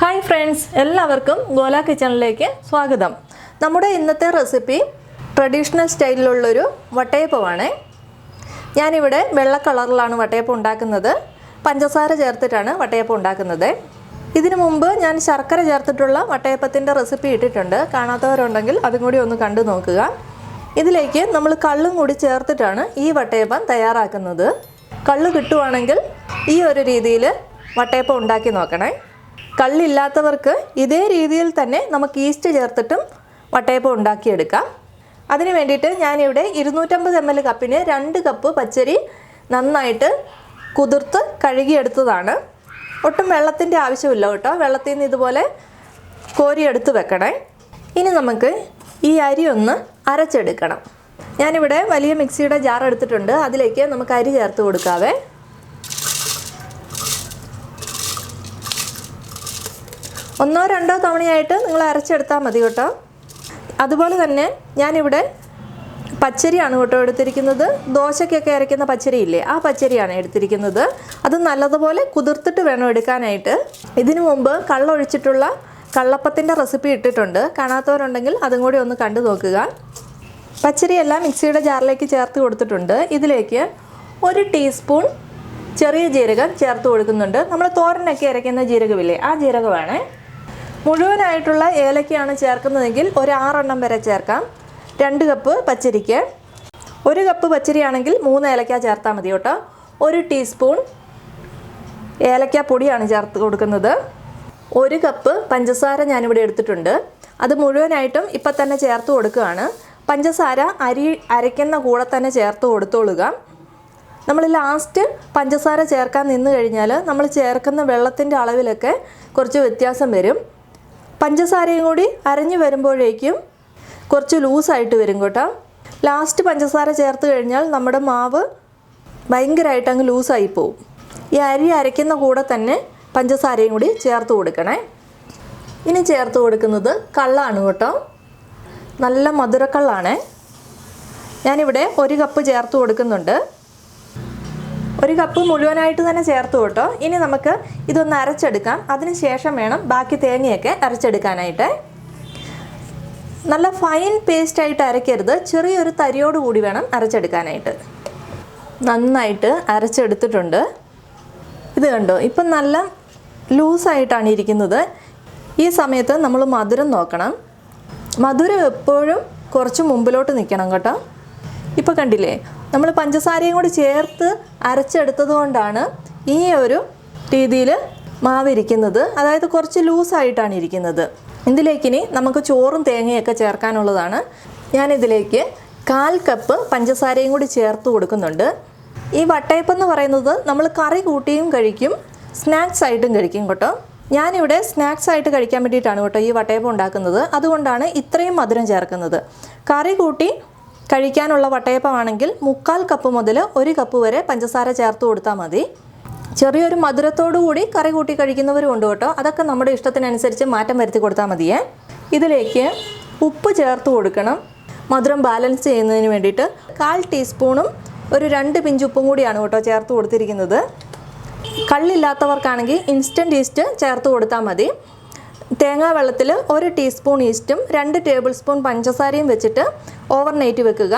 Hi friends എല്ലാവർക്കും ഗോല കിച്ചണിലേക്ക് സ്വാഗതം. നമ്മുടെ ഇന്നത്തെ റെസിപ്പി ട്രഡീഷണൽ സ്റ്റൈലിലുള്ളൊരു വട്ടയപ്പമാണ്. ഞാനിവിടെ വെള്ള കളറിലാണ് വട്ടയപ്പം ഉണ്ടാക്കുന്നത്. പഞ്ചസാര ചേർത്തിട്ടാണ് വട്ടയപ്പം ഉണ്ടാക്കുന്നത്. ഇതിനു മുമ്പ് ഞാൻ ശർക്കര ചേർത്തിട്ടുള്ള വട്ടയപ്പത്തിന്റെ റെസിപ്പി ഇട്ടിട്ടുണ്ട്. കാണാത്തവരുണ്ടെങ്കിൽ അതും കൂടി ഒന്ന് കണ്ടു നോക്കുക. ഇതിലേക്ക് നമ്മൾ കള്ളും കൂടി ചേർത്തിട്ടാണ് ഈ വട്ടയപ്പം തയ്യാറാക്കുന്നത്. കള്ള് കിട്ടുവാണെങ്കിൽ ഈ ഒരു രീതിയിൽ വട്ടയപ്പം ഉണ്ടാക്കി നോക്കണേ. കള്ളില്ലാത്തവർക്ക് ഇതേ രീതിയിൽ തന്നെ നമുക്ക് ഈസ്റ്റ് ചേർത്തിട്ടും വട്ടയപ്പം ഉണ്ടാക്കിയെടുക്കാം. അതിന് വേണ്ടിയിട്ട് ഞാനിവിടെ ഇരുന്നൂറ്റമ്പത് എം എൽ കപ്പിന് രണ്ട് കപ്പ് പച്ചരി നന്നായിട്ട് കുതിർത്ത് കഴുകിയെടുത്തതാണ്. ഒട്ടും വെള്ളത്തിന്റെ ആവശ്യമില്ല കേട്ടോ. വെള്ളത്തിൽ നിന്ന് ഇതുപോലെ കോരിയെടുത്ത് വെക്കണേ. ഇനി നമുക്ക് ഈ അരി ഒന്ന് അരച്ചെടുക്കണം. ഞാനിവിടെ വലിയ മിക്സിയുടെ ജാർ എടുത്തിട്ടുണ്ട്. അതിലേക്ക് നമുക്ക് അരി ചേർത്ത് കൊടുക്കാവേ. ഒന്നോ രണ്ടോ തവണയായിട്ട് നിങ്ങൾ അരച്ചെടുത്താൽ മതി കേട്ടോ. അതുപോലെ തന്നെ ഞാനിവിടെ പച്ചരിയാണ് കേട്ടോ എടുത്തിരിക്കുന്നത്. ദോശയ്ക്കൊക്കെ അരയ്ക്കുന്ന പച്ചരിയില്ലേ ആ പച്ചരിയാണ് എടുത്തിരിക്കുന്നത്. അത് നല്ലതുപോലെ കുതിർത്തിട്ട് വേണം എടുക്കാനായിട്ട്. ഇതിനു മുമ്പ് കള്ളൊഴിച്ചിട്ടുള്ള കള്ളപ്പത്തിന്റെ റെസിപ്പി ഇട്ടിട്ടുണ്ട്. കാണാത്തവരുണ്ടെങ്കിൽ അതും കൂടി ഒന്ന് കണ്ടു നോക്കുക. പച്ചരിയെല്ലാം മിക്സിയുടെ ജാറിലേക്ക് ചേർത്ത് കൊടുത്തിട്ടുണ്ട്. ഇതിലേക്ക് ഒരു ടീസ്പൂൺ ചെറിയ ജീരകം ചേർത്ത് കൊടുക്കുന്നുണ്ട്. നമ്മൾ തോരനൊക്കെ അരയ്ക്കുന്ന ജീരകമില്ലേ ആ ജീരകമാണ്. മുഴുവനായിട്ടുള്ള ഏലക്കയാണ് ചേർക്കുന്നതെങ്കിൽ ഒരു ആറെണ്ണം വരെ ചേർക്കാം. രണ്ട് കപ്പ് പച്ചരിക്ക്. ഒരു കപ്പ് പച്ചരിയാണെങ്കിൽ മൂന്ന് ഏലക്ക ചേർത്താൽ മതി കേട്ടോ. ഒരു ടീസ്പൂൺ ഏലക്ക പൊടിയാണ് ചേർത്ത് കൊടുക്കുന്നത്. ഒരു കപ്പ് പഞ്ചസാര ഞാനിവിടെ എടുത്തിട്ടുണ്ട്. അത് മുഴുവനായിട്ടും ഇപ്പം തന്നെ ചേർത്ത് കൊടുക്കുകയാണ്. പഞ്ചസാര അരി അരയ്ക്കുന്ന കൂടെ തന്നെ ചേർത്ത് കൊടുത്തോളുക. നമ്മൾ ലാസ്റ്റ് പഞ്ചസാര ചേർക്കാൻ നിന്ന് കഴിഞ്ഞാൽ നമ്മൾ ചേർക്കുന്ന വെള്ളത്തിന്റെ അളവിലൊക്കെ കുറച്ച് വ്യത്യാസം വരും. പഞ്ചസാരയും കൂടി അരഞ്ഞു വരുമ്പോഴേക്കും കുറച്ച് ലൂസായിട്ട് വരും കേട്ടോ. ലാസ്റ്റ് പഞ്ചസാര ചേർത്ത് കഴിഞ്ഞാൽ നമ്മുടെ മാവ് ഭയങ്കരമായിട്ട് അങ്ങ് ലൂസായി പോവും. ഈ അരി അരയ്ക്കുന്ന കൂടെ തന്നെ പഞ്ചസാരയും കൂടി ചേർത്ത് കൊടുക്കണേ. ഇനി ചേർത്ത് കൊടുക്കുന്നത് കള്ളാണ് കേട്ടോ. നല്ല മധുരക്കള്ളാണേ. ഞാനിവിടെ ഒരു കപ്പ് ചേർത്ത് കൊടുക്കുന്നുണ്ട്. ഒരു കപ്പ് മുഴുവനായിട്ട് തന്നെ ചേർത്ത് കേട്ടോ. ഇനി നമുക്ക് ഇതൊന്ന് അരച്ചെടുക്കാം. അതിന് ശേഷം വേണം ബാക്കി തേങ്ങയൊക്കെ അരച്ചെടുക്കാനായിട്ട്. നല്ല ഫൈൻ പേസ്റ്റായിട്ട് അരയ്ക്കരുത്. ചെറിയൊരു തരിയോട് കൂടി വേണം അരച്ചെടുക്കാനായിട്ട്. നന്നായിട്ട് അരച്ചെടുത്തിട്ടുണ്ട്. ഇത് കണ്ടോ? ഇപ്പം നല്ല ലൂസായിട്ടാണ് ഇരിക്കുന്നത്. ഈ സമയത്ത് നമ്മൾ മധുരം നോക്കണം. മധുരം എപ്പോഴും കുറച്ച് മുമ്പിലോട്ട് നിൽക്കണം കേട്ടോ. ഇപ്പോൾ കണ്ടില്ലേ? നമ്മൾ പഞ്ചസാരയും കൂടി ചേർത്ത് അരച്ചെടുത്തത് കൊണ്ടാണ് ഈ ഒരു രീതിയിൽ മാവിരിക്കുന്നത്. അതായത് കുറച്ച് ലൂസായിട്ടാണ് ഇരിക്കുന്നത്. ഇതിലേക്കിനി നമുക്ക് ചോറും തേങ്ങയൊക്കെ ചേർക്കാനുള്ളതാണ്. ഞാനിതിലേക്ക് കാൽ കപ്പ് പഞ്ചസാരയും കൂടി ചേർത്ത് കൊടുക്കുന്നുണ്ട്. ഈ വട്ടയപ്പം എന്ന് പറയുന്നത് നമ്മൾ കറി കൂട്ടിയും കഴിക്കും സ്നാക്സ് ആയിട്ടും കഴിക്കും കേട്ടോ. ഞാനിവിടെ സ്നാക്സ് ആയിട്ട് കഴിക്കാൻ വേണ്ടിയിട്ടാണ് കേട്ടോ ഈ വട്ടയപ്പം ഉണ്ടാക്കുന്നത്. അതുകൊണ്ടാണ് ഇത്രയും മധുരം ചേർക്കുന്നത്. കറി കൂട്ടി കഴിക്കാനുള്ള വട്ടയപ്പമാണെങ്കിൽ മുക്കാൽ കപ്പ് മുതൽ ഒരു കപ്പ് വരെ പഞ്ചസാര ചേർത്ത് കൊടുത്താൽ മതി. ചെറിയൊരു മധുരത്തോടു കൂടി കറി കൂട്ടി കഴിക്കുന്നവരും ഉണ്ട് കേട്ടോ. അതൊക്കെ നമ്മുടെ ഇഷ്ടത്തിനനുസരിച്ച് മാറ്റം വരുത്തി കൊടുത്താൽ മതിയേ. ഇതിലേക്ക് ഉപ്പ് ചേർത്ത് കൊടുക്കണം. മധുരം ബാലൻസ് ചെയ്യുന്നതിന് വേണ്ടിയിട്ട് കാൽ ടീസ്പൂണും ഒരു രണ്ട് പിഞ്ച് ഉപ്പും കൂടിയാണ് കേട്ടോ ചേർത്ത് കൊടുത്തിരിക്കുന്നത്. കള്ളില്ലാത്തവർക്കാണെങ്കിൽ ഇൻസ്റ്റന്റ് ഈസ്റ്റ് ചേർത്ത് കൊടുത്താൽ മതി. തേങ്ങാ വെള്ളത്തിൽ ഒരു ടീസ്പൂൺ ഈസ്റ്റും രണ്ട് ടേബിൾ സ്പൂൺ പഞ്ചസാരയും വെച്ചിട്ട് ഓവർനൈറ്റ് വെക്കുക.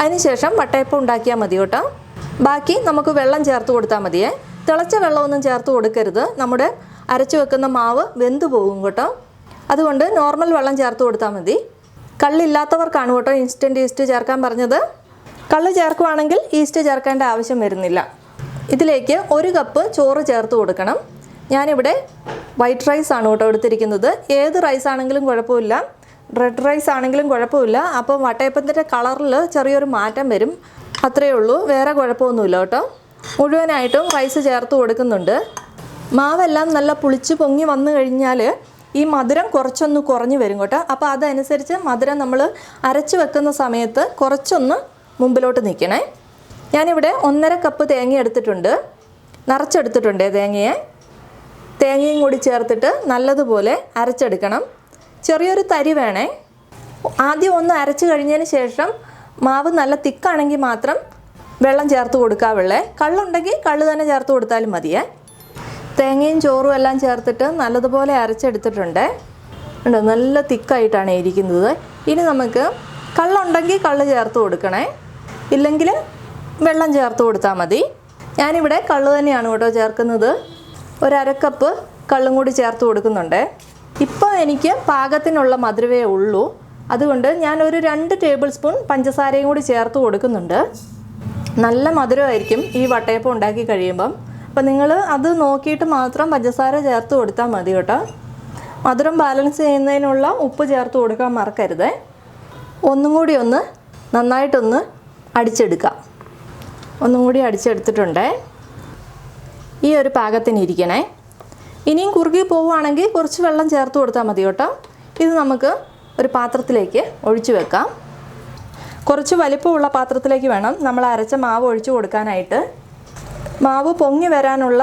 അതിനുശേഷം വട്ടയപ്പം ഉണ്ടാക്കിയാൽ മതി കേട്ടോ. ബാക്കി നമുക്ക് വെള്ളം ചേർത്ത് കൊടുത്താൽ മതിയേ. തിളച്ച വെള്ളമൊന്നും ചേർത്ത് കൊടുക്കരുത്. നമ്മുടെ അരച്ചു വെക്കുന്ന മാവ് വെന്ത് പോകും കേട്ടോ. അതുകൊണ്ട് നോർമൽ വെള്ളം ചേർത്ത് കൊടുത്താൽ മതി. കള്ളില്ലാത്തവർക്കാണ് കേട്ടോ ഇൻസ്റ്റന്റ് ഈസ്റ്റ് ചേർക്കാൻ പറഞ്ഞത്. കള്ള് ചേർക്കുവാണെങ്കിൽ ഈസ്റ്റ് ചേർക്കേണ്ട ആവശ്യം വരുന്നില്ല. ഇതിലേക്ക് ഒരു കപ്പ് ചോറ് ചേർത്ത് കൊടുക്കണം. ഞാനിവിടെ വൈറ്റ് റൈസ് ആണ് കേട്ടോ എടുത്തിരിക്കുന്നത്. ഏത് റൈസ് ആണെങ്കിലും കുഴപ്പമില്ല. റെഡ് റൈസ് ആണെങ്കിലും കുഴപ്പമില്ല. അപ്പോൾ വട്ടയപ്പത്തിന്റെ കളറിൽ ചെറിയൊരു മാറ്റം വരും. അത്രയേ ഉള്ളൂ. വേറെ കുഴപ്പമൊന്നുമില്ല കേട്ടോ. മുഴുവനായിട്ടും റൈസ് ചേർത്ത് കൊടുക്കുന്നുണ്ട്. മാവെല്ലാം നല്ല പുളിച്ച് പൊങ്ങി വന്നു കഴിഞ്ഞാൽ ഈ മധുരം കുറച്ചൊന്ന് കുറഞ്ഞു വരും കേട്ടോ. അപ്പോൾ അതനുസരിച്ച് മധുരം നമ്മൾ അരച്ച് വെക്കുന്ന സമയത്ത് കുറച്ചൊന്ന് മുമ്പിലോട്ട് നിൽക്കണേ. ഞാനിവിടെ ഒന്നര കപ്പ് തേങ്ങ എടുത്തിട്ടുണ്ട്. നിറച്ചെടുത്തിട്ടുണ്ട് തേങ്ങയെ. തേങ്ങയും കൂടി ചേർത്തിട്ട് നല്ലതുപോലെ അരച്ചെടുക്കണം. ചെറിയൊരു തരി വേണേ. ആദ്യം ഒന്ന് അരച്ച് കഴിഞ്ഞതിന് ശേഷം മാവ് നല്ല തിക്കാണെങ്കിൽ മാത്രം വെള്ളം ചേർത്ത് കൊടുക്കാവുള്ളേ. കള്ളുണ്ടെങ്കിൽ കള്ള് തന്നെ ചേർത്ത് കൊടുത്താലും മതിയേ. തേങ്ങയും ചോറും എല്ലാം ചേർത്തിട്ട് നല്ലതുപോലെ അരച്ചെടുത്തിട്ടുണ്ട്. ഉണ്ട് നല്ല തിക്കായിട്ടാണ് ഇരിക്കുന്നത്. ഇനി നമുക്ക് കള്ളുണ്ടെങ്കിൽ കള്ള് ചേർത്ത് കൊടുക്കണേ. ഇല്ലെങ്കിൽ വെള്ളം ചേർത്ത് കൊടുത്താൽ മതി. ഞാനിവിടെ കള്ള് തന്നെയാണ് കേട്ടോ ചേർക്കുന്നത്. ഒരു അരക്കപ്പ് കള്ളും കൂടി ചേർത്ത് കൊടുക്കുന്നുണ്ട്. ഇപ്പോൾ എനിക്ക് പാകത്തിനുള്ള മധുരവേ ഉള്ളൂ. അതുകൊണ്ട് ഞാൻ ഒരു രണ്ട് ടേബിൾ സ്പൂൺ പഞ്ചസാരയും കൂടി ചേർത്ത് കൊടുക്കുന്നുണ്ട്. നല്ല മധുരമായിരിക്കും ഈ വട്ടയപ്പം ഉണ്ടാക്കി കഴിയുമ്പം. അപ്പം നിങ്ങൾ അത് നോക്കിയിട്ട് മാത്രം പഞ്ചസാര ചേർത്ത് കൊടുത്താൽ മതി കേട്ടോ. മധുരം ബാലൻസ് ചെയ്യുന്നതിനുള്ള ഉപ്പ് ചേർത്ത് കൊടുക്കാൻ മറക്കരുത്. ഒന്നും കൂടി ഒന്ന് നന്നായിട്ടൊന്ന് അടിച്ചെടുക്കാം. ഒന്നും കൂടി അടിച്ചെടുത്തിട്ടുണ്ട്. ഈ ഒരു പാകത്തിന് ഇരിക്കണേ. ഇനിയും കുറുകി പോവുകയാണെങ്കിൽ കുറച്ച് വെള്ളം ചേർത്ത് കൊടുത്താൽ മതി കേട്ടോ. ഇത് നമുക്ക് ഒരു പാത്രത്തിലേക്ക് ഒഴിച്ചു വെക്കാം. കുറച്ച് വലിപ്പമുള്ള പാത്രത്തിലേക്ക് വേണം നമ്മൾ അരച്ച മാവ് ഒഴിച്ചു കൊടുക്കാനായിട്ട്. മാവ് പൊങ്ങി വരാനുള്ള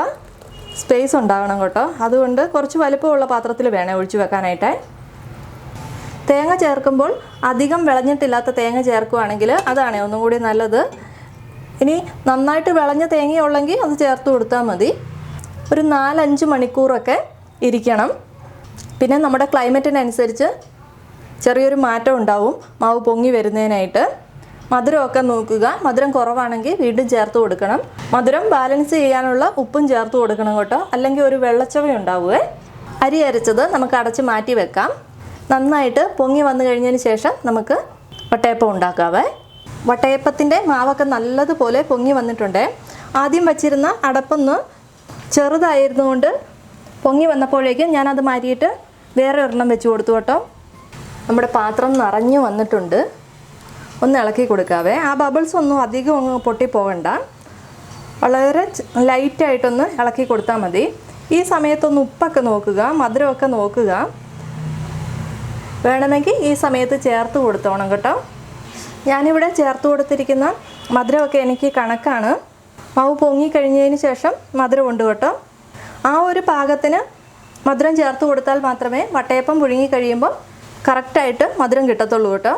സ്പേസ് ഉണ്ടാകണം കേട്ടോ. അതുകൊണ്ട് കുറച്ച് വലിപ്പമുള്ള പാത്രത്തിൽ വേണേ ഒഴിച്ചു വെക്കാനായിട്ട്. തേങ്ങ ചേർക്കുമ്പോൾ അധികം വിളഞ്ഞിട്ടില്ലാത്ത തേങ്ങ ചേർക്കുകയാണെങ്കിൽ അതാണ് ഒന്നും കൂടി നല്ലത്. ഇനി നന്നായിട്ട് വിളഞ്ഞ തേങ്ങയുള്ളെങ്കിൽ അത് ചേർത്ത് കൊടുത്താൽ മതി. ഒരു നാലഞ്ച് മണിക്കൂറൊക്കെ ഇരിക്കണം. പിന്നെ നമ്മുടെ ക്ലൈമറ്റിനനുസരിച്ച് ചെറിയൊരു മാറ്റം ഉണ്ടാവും. മാവ് പൊങ്ങി വരുന്നതിനായിട്ട്. മധുരമൊക്കെ നോക്കുക. മധുരം കുറവാണെങ്കിൽ വീണ്ടും ചേർത്ത് കൊടുക്കണം. മധുരം ബാലൻസ് ചെയ്യാനുള്ള ഉപ്പും ചേർത്ത് കൊടുക്കണം കേട്ടോ. അല്ലെങ്കിൽ ഒരു വെള്ളച്ചവ ഉണ്ടാവുകയെ അരി അരച്ചത് നമുക്ക് അടച്ച് മാറ്റി വെക്കാം. നന്നായിട്ട് പൊങ്ങി വന്നു കഴിഞ്ഞതിന് ശേഷം നമുക്ക് വട്ടയപ്പം ഉണ്ടാക്കാവേ. വട്ടയപ്പത്തിന്റെ മാവൊക്കെ നല്ലതുപോലെ പൊങ്ങി വന്നിട്ടുണ്ട്. ആദ്യം വച്ചിരുന്ന അടപ്പൊന്ന് ചെറുതായിരുന്നുകൊണ്ട് പൊങ്ങി വന്നപ്പോഴേക്കും ഞാനത് മാറ്റിയിട്ട് വേറെ ഒരെണ്ണം വെച്ച് കൊടുത്തു കേട്ടോ. നമ്മുടെ പാത്രം നിറഞ്ഞു വന്നിട്ടുണ്ട്. ഒന്ന് ഇളക്കി കൊടുക്കാവേ. ആ ബബിൾസ് ഒന്നും അധികം അങ്ങ് പൊട്ടിപ്പോകണ്ട വളരെ ലൈറ്റായിട്ടൊന്ന് ഇളക്കി കൊടുത്താൽ മതി. ഈ സമയത്തൊന്ന് ഉപ്പൊക്കെ നോക്കുക മധുരമൊക്കെ നോക്കുക. വേണമെങ്കിൽ ഈ സമയത്ത് ചേർത്ത് കൊടുത്തോണം കേട്ടോ. ഞാനിവിടെ ചേർത്ത് കൊടുത്തിരിക്കുന്ന മധുരമൊക്കെ എനിക്ക് കണക്കാണ്. മാവ് പൊങ്ങി കഴിഞ്ഞതിന് ശേഷം മധുരം ഉണ്ട് കേട്ടോ. ആ ഒരു പാകത്തിന് മധുരം ചേർത്ത് കൊടുത്താൽ മാത്രമേ വട്ടയപ്പം പുഴുങ്ങി കഴിയുമ്പോൾ കറക്റ്റായിട്ട് മധുരം കിട്ടത്തുള്ളൂ കേട്ടോ.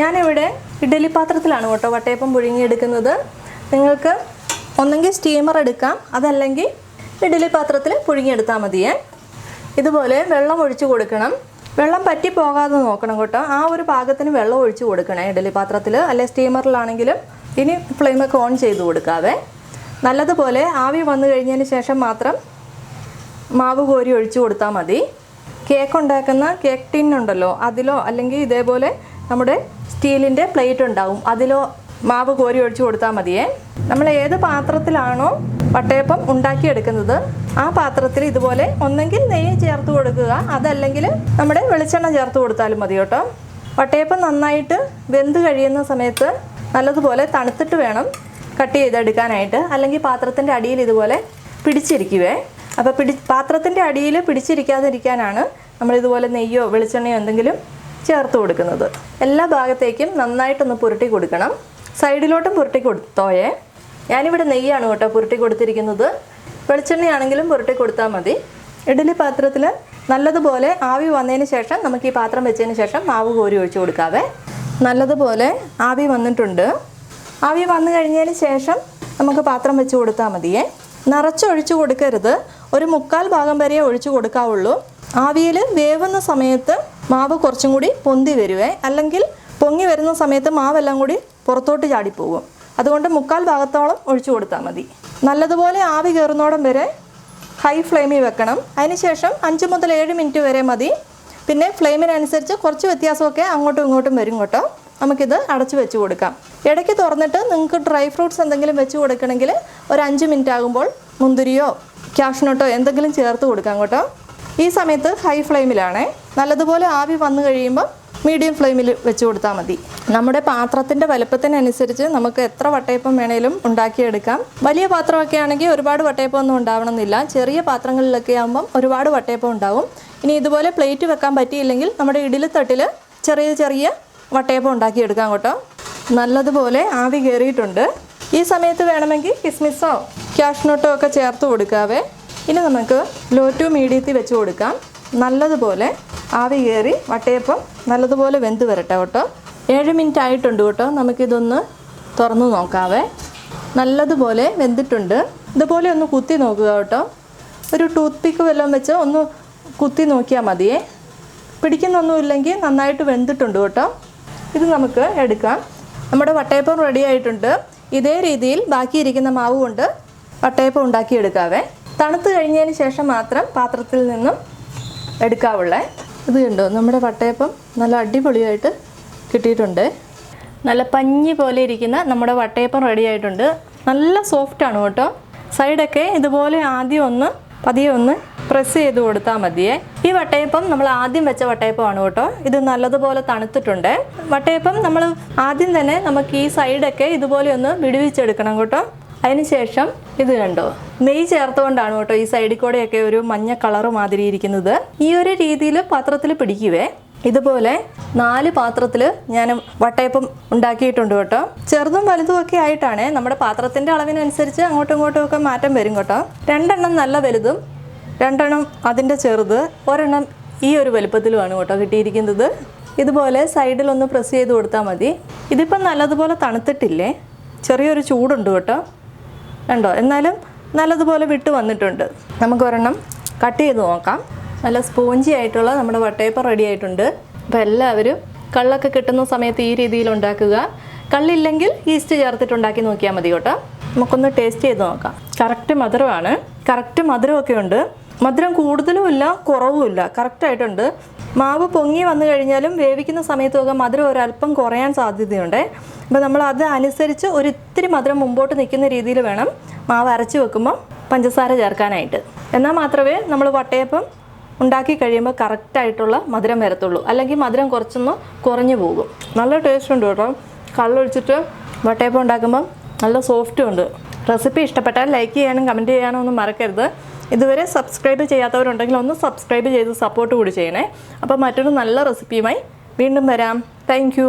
ഞാനിവിടെ ഇഡ്ഡലി പാത്രത്തിലാണ് കേട്ടോ വട്ടയപ്പം പുഴുങ്ങി എടുക്കുന്നത് നിങ്ങൾക്ക് ഒന്നെങ്കിൽ സ്റ്റീമർ എടുക്കാം അതല്ലെങ്കിൽ ഇഡ്ഡലി പാത്രത്തിൽ പുഴുങ്ങിയെടുത്താൽ മതിയേ. ഇതുപോലെ വെള്ളം ഒഴിച്ചു കൊടുക്കണം. വെള്ളം പറ്റി പോകാതെ നോക്കണം കേട്ടോ. ആ ഒരു പാകത്തിന് വെള്ളം ഒഴിച്ച് കൊടുക്കണേ. ഇഡലി പാത്രത്തിൽ അല്ലെ സ്റ്റീമറിലാണെങ്കിലും ഇനി ഫ്ലെയിമൊക്കെ ഓൺ ചെയ്ത് കൊടുക്കാതെ നല്ലതുപോലെ ആവി വന്നു കഴിഞ്ഞതിന് ശേഷം മാത്രം മാവ് കോരി ഒഴിച്ചു കൊടുത്താൽ മതി. കേക്ക് ഉണ്ടാക്കുന്ന കേക്ക് ടിൻ ഉണ്ടല്ലോ അതിലോ അല്ലെങ്കിൽ ഇതേപോലെ നമ്മുടെ സ്റ്റീലിന്റെ പ്ലേറ്റ് ഉണ്ടാവും അതിലോ മാവ് കോരി ഒഴിച്ചു കൊടുത്താൽ മതിയേ. നമ്മൾ ഏത് പാത്രത്തിലാണോ വട്ടയപ്പം ഉണ്ടാക്കിയെടുക്കുന്നത് ആ പാത്രത്തിൽ ഇതുപോലെ ഒന്നെങ്കിൽ നെയ്യ് ചേർത്ത് കൊടുക്കുക. അതല്ലെങ്കിൽ നമ്മുടെ വെളിച്ചെണ്ണ ചേർത്ത് കൊടുത്താലും മതി കേട്ടോ. വട്ടയപ്പം നന്നായിട്ട് വെന്ത് കഴിയുന്ന സമയത്ത് നല്ലതുപോലെ തണുത്തിട്ട് വേണം കട്ട് ചെയ്തെടുക്കാനായിട്ട്. അല്ലെങ്കിൽ പാത്രത്തിന്റെ അടിയിൽ ഇതുപോലെ പിടിച്ചിരിക്കുവേ. അപ്പോൾ പിടി പാത്രത്തിന്റെ അടിയിൽ പിടിച്ചിരിക്കാതിരിക്കാനാണ് നമ്മളിതുപോലെ നെയ്യോ വെളിച്ചെണ്ണയോ എന്തെങ്കിലും ചേർത്ത് കൊടുക്കുന്നത്. എല്ലാ ഭാഗത്തേക്കും നന്നായിട്ടൊന്ന് പുരട്ടി കൊടുക്കണം. സൈഡിലോട്ടും പുരട്ടി കൊടുത്തോയേ. ഞാനിവിടെ നെയ്യാണ് കേട്ടോ പുരട്ടി കൊടുത്തിരിക്കുന്നത്. വെളിച്ചെണ്ണയാണെങ്കിലും പുരട്ടി കൊടുത്താൽ മതി. ഇഡ്ഡലി പാത്രത്തിൽ നല്ലതുപോലെ ആവി വന്നതിന് ശേഷം നമുക്ക് ഈ പാത്രം വെച്ചതിന് ശേഷം മാവ് കോരി ഒഴിച്ചു കൊടുക്കാവേ. നല്ലതുപോലെ ആവി വന്നിട്ടുണ്ട്. ആവി വന്നു കഴിഞ്ഞതിന് ശേഷം നമുക്ക് പാത്രം വെച്ച് കൊടുത്താൽ മതിയേ. നിറച്ചൊഴിച്ചു കൊടുക്കരുത്. ഒരു മുക്കാൽ ഭാഗം വരെ ഒഴിച്ചു കൊടുക്കാവുള്ളൂ. ആവിയിൽ വേവുന്ന സമയത്ത് മാവ് കുറച്ചും കൂടി പൊന്തി വരുവേ. അല്ലെങ്കിൽ പൊങ്ങി വരുന്ന സമയത്ത് മാവെല്ലാം കൂടി പുറത്തോട്ട് ചാടിപ്പോകും. അതുകൊണ്ട് മുക്കാൽ ഭാഗത്തോളം ഒഴിച്ചു കൊടുത്താൽ മതി. നല്ലതുപോലെ ആവി കയറുന്നോടം വരെ ഹൈ ഫ്ലെയിമിൽ വെക്കണം. അതിനുശേഷം അഞ്ച് മുതൽ ഏഴ് മിനിറ്റ് വരെ മതി. പിന്നെ ഫ്ലെയിമിനനുസരിച്ച് കുറച്ച് വ്യത്യാസമൊക്കെ അങ്ങോട്ടും ഇങ്ങോട്ടും വരും കേട്ടോ. നമുക്കിത് അടച്ചു വെച്ച് കൊടുക്കാം. ഇടയ്ക്ക് തുറന്നിട്ട് നിങ്ങൾക്ക് ഡ്രൈ ഫ്രൂട്ട്സ് എന്തെങ്കിലും വെച്ച് കൊടുക്കണമെങ്കിൽ ഒരു അഞ്ച് മിനിറ്റ് ആകുമ്പോൾ മുന്തിരിയോ ക്യാഷ്നട്ടോ എന്തെങ്കിലും ചേർത്ത് കൊടുക്കാം കേട്ടോ. ഈ സമയത്ത് ഹൈ ഫ്ലെയിമിലാണേ നല്ലതുപോലെ ആവി വന്നു കഴിയുമ്പോൾ മീഡിയം ഫ്ലെയിമിൽ വെച്ച് കൊടുത്താൽ മതി. നമ്മുടെ പാത്രത്തിന്റെ വലുപ്പത്തിനനുസരിച്ച് നമുക്ക് എത്ര വട്ടയപ്പം വേണേലും ഉണ്ടാക്കിയെടുക്കാം. വലിയ പാത്രമൊക്കെ ആണെങ്കിൽ ഒരുപാട് വട്ടയപ്പം ഒന്നും ഉണ്ടാവണമെന്നില്ല. ചെറിയ പാത്രങ്ങളിലൊക്കെ ആകുമ്പം ഒരുപാട് വട്ടയപ്പം ഉണ്ടാവും. ഇനി ഇതുപോലെ പ്ലേറ്റ് വെക്കാൻ പറ്റിയില്ലെങ്കിൽ നമ്മുടെ ഇഡലിത്തട്ടിൽ ചെറിയ ചെറിയ വട്ടയപ്പം ഉണ്ടാക്കിയെടുക്കാം കേട്ടോ. നല്ലതുപോലെ ആവി കയറിയിട്ടുണ്ട്. ഈ സമയത്ത് വേണമെങ്കിൽ കിസ്മിസോ ക്യാഷ്നോട്ടോ ഒക്കെ ചേർത്ത് കൊടുക്കാവേ. ഇനി നമുക്ക് ലോ ടു മീഡിയത്തിൽ വെച്ച് കൊടുക്കാം. നല്ലതുപോലെ ആവി കയറി വട്ടയപ്പം നല്ലതുപോലെ വെന്ത് വരട്ടെ കേട്ടോ. ഏഴ് മിനിറ്റ് ആയിട്ടുണ്ട് കേട്ടോ. നമുക്കിതൊന്ന് തുറന്നു നോക്കാവേ. നല്ലതുപോലെ വെന്തിട്ടുണ്ട്. ഇതുപോലെ ഒന്ന് കുത്തി നോക്കുക കേട്ടോ. ഒരു ടൂത്ത് പിക്ക് വല്ലതും വെച്ച് ഒന്ന് കുത്തി നോക്കിയാൽ മതിയേ. പിടിക്കുന്നൊന്നുമില്ലെങ്കിൽ നന്നായിട്ട് വെന്തിട്ടുണ്ട് കേട്ടോ. ഇത് നമുക്ക് എടുക്കാം. നമ്മുടെ വട്ടയപ്പം റെഡി ആയിട്ടുണ്ട്. ഇതേ രീതിയിൽ ബാക്കിയിരിക്കുന്ന മാവ് കൊണ്ട് വട്ടയപ്പം ഉണ്ടാക്കിയെടുക്കാവേ. തണുത്ത് കഴിഞ്ഞതിന് ശേഷം മാത്രം പാത്രത്തിൽ നിന്നും എടുക്കാവുള്ളേ. ഇത് കണ്ടോ? നമ്മുടെ വട്ടയപ്പം നല്ല അടിപൊളിയായിട്ട് കിട്ടിയിട്ടുണ്ട്. നല്ല പഞ്ഞി പോലെ ഇരിക്കുന്ന നമ്മുടെ വട്ടയപ്പം റെഡി ആയിട്ടുണ്ട്. നല്ല ആണ് കേട്ടോ. സൈഡൊക്കെ ഇതുപോലെ ആദ്യം ഒന്ന് പതിയെ ഒന്ന് പ്രസ് ചെയ്ത് കൊടുത്താൽ മതിയേ. ഈ വട്ടയപ്പം നമ്മൾ ആദ്യം വെച്ച വട്ടയപ്പമാണ് കേട്ടോ. ഇത് നല്ലതുപോലെ തണുത്തിട്ടുണ്ട്. വട്ടയപ്പം നമ്മൾ ആദ്യം തന്നെ നമുക്ക് ഈ സൈഡൊക്കെ ഇതുപോലെ ഒന്ന് വിടുവിച്ചെടുക്കണം കേട്ടോ. അതിനുശേഷം ഇത് കണ്ടോ? നെയ്യ് ചേർത്തുകൊണ്ടാണ് കേട്ടോ ഈ സൈഡിൽ കൂടെയൊക്കെ ഒരു മഞ്ഞ കളർ മാതിരി ഇരിക്കുന്നത് ഈ ഒരു രീതിയിൽ പാത്രത്തിൽ പിടിക്കുവേ. ഇതുപോലെ നാല് പാത്രത്തിൽ ഞാൻ വട്ടയപ്പം ഉണ്ടാക്കിയിട്ടുണ്ട് കേട്ടോ. ചെറുതും വലുതും ഒക്കെ ആയിട്ടാണ് നമ്മുടെ പാത്രത്തിന്റെ അളവിനനുസരിച്ച് അങ്ങോട്ടും ഇങ്ങോട്ടും ഒക്കെ മാറ്റം വരും കേട്ടോ. രണ്ടെണ്ണം നല്ല വലുതും രണ്ടെണ്ണം അതിന്റെ ചെറുത് ഒരെണ്ണം ഈ ഒരു വലുപ്പത്തിലുമാണ് കേട്ടോ കിട്ടിയിരിക്കുന്നത്. ഇതുപോലെ സൈഡിലൊന്ന് പ്രസ് ചെയ്ത് കൊടുത്താൽ മതി. ഇതിപ്പം നല്ലതുപോലെ തണുത്തിട്ടില്ലേ? ചെറിയൊരു ചൂടുണ്ട് കേട്ടോ. കണ്ടോ? എന്നാലും നല്ലതുപോലെ വിട്ട് വന്നിട്ടുണ്ട്. നമുക്ക് ഒരെണ്ണം കട്ട് ചെയ്ത് നോക്കാം. നല്ല സ്പോഞ്ചി ആയിട്ടുള്ള നമ്മുടെ വട്ടയപ്പം റെഡി ആയിട്ടുണ്ട്. അപ്പോൾ എല്ലാവരും കള്ളൊക്കെ കിട്ടുന്ന സമയത്ത് ഈ രീതിയിൽ ഉണ്ടാക്കുക. കള്ളില്ലെങ്കിൽ ഈസ്റ്റ് ചേർത്തിട്ട് ഉണ്ടാക്കി നോക്കിയാൽ മതി കേട്ടോ. നമുക്കൊന്ന് ടേസ്റ്റ് ചെയ്ത് നോക്കാം. കറക്റ്റ് മധുരമാണ്. കറക്റ്റ് മധുരമൊക്കെ ഉണ്ട്. മധുരം കൂടുതലും ഇല്ല കുറവുമില്ല കറക്റ്റായിട്ടുണ്ട് മാവ് പൊങ്ങി വന്നു കഴിഞ്ഞാലും വേവിക്കുന്ന സമയത്തൊക്കെ മധുരം ഒരല്പം കുറയാൻ സാധ്യതയുണ്ട്. അപ്പോൾ നമ്മൾ അത് അനുസരിച്ച് ഒരു ഇത്തിരി മധുരം മുമ്പോട്ട് നിൽക്കുന്ന രീതിയിൽ വേണം മാവ് അരച്ച് വെക്കുമ്പോൾ പഞ്ചസാര ചേർക്കാനായിട്ട്. എന്നാൽ മാത്രമേ നമ്മൾ വട്ടയപ്പം ഉണ്ടാക്കി കഴിയുമ്പോൾ കറക്റ്റായിട്ടുള്ള മധുരം വരത്തുള്ളൂ. അല്ലെങ്കിൽ മധുരം കുറച്ചൊന്ന് കുറഞ്ഞു പോകും. നല്ല ടേസ്റ്റ് ഉണ്ട് കേട്ടോ. കള്ളൊഴിച്ചിട്ട് വട്ടയപ്പം ഉണ്ടാക്കുമ്പോൾ നല്ല സോഫ്റ്റും ഉണ്ട്. റെസിപ്പി ഇഷ്ടപ്പെട്ടാൽ ലൈക്ക് ചെയ്യാനും കമന്റ് ചെയ്യാനും ഒന്നും മറക്കരുത്. ഇതുവരെ സബ്സ്ക്രൈബ് ചെയ്യാത്തവരുണ്ടെങ്കിൽ ഒന്ന് സബ്സ്ക്രൈബ് ചെയ്ത് സപ്പോർട്ട് കൂടി ചെയ്യണേ. അപ്പോൾ മറ്റൊരു നല്ല റെസിപ്പിയുമായി വീണ്ടും വരാം. താങ്ക്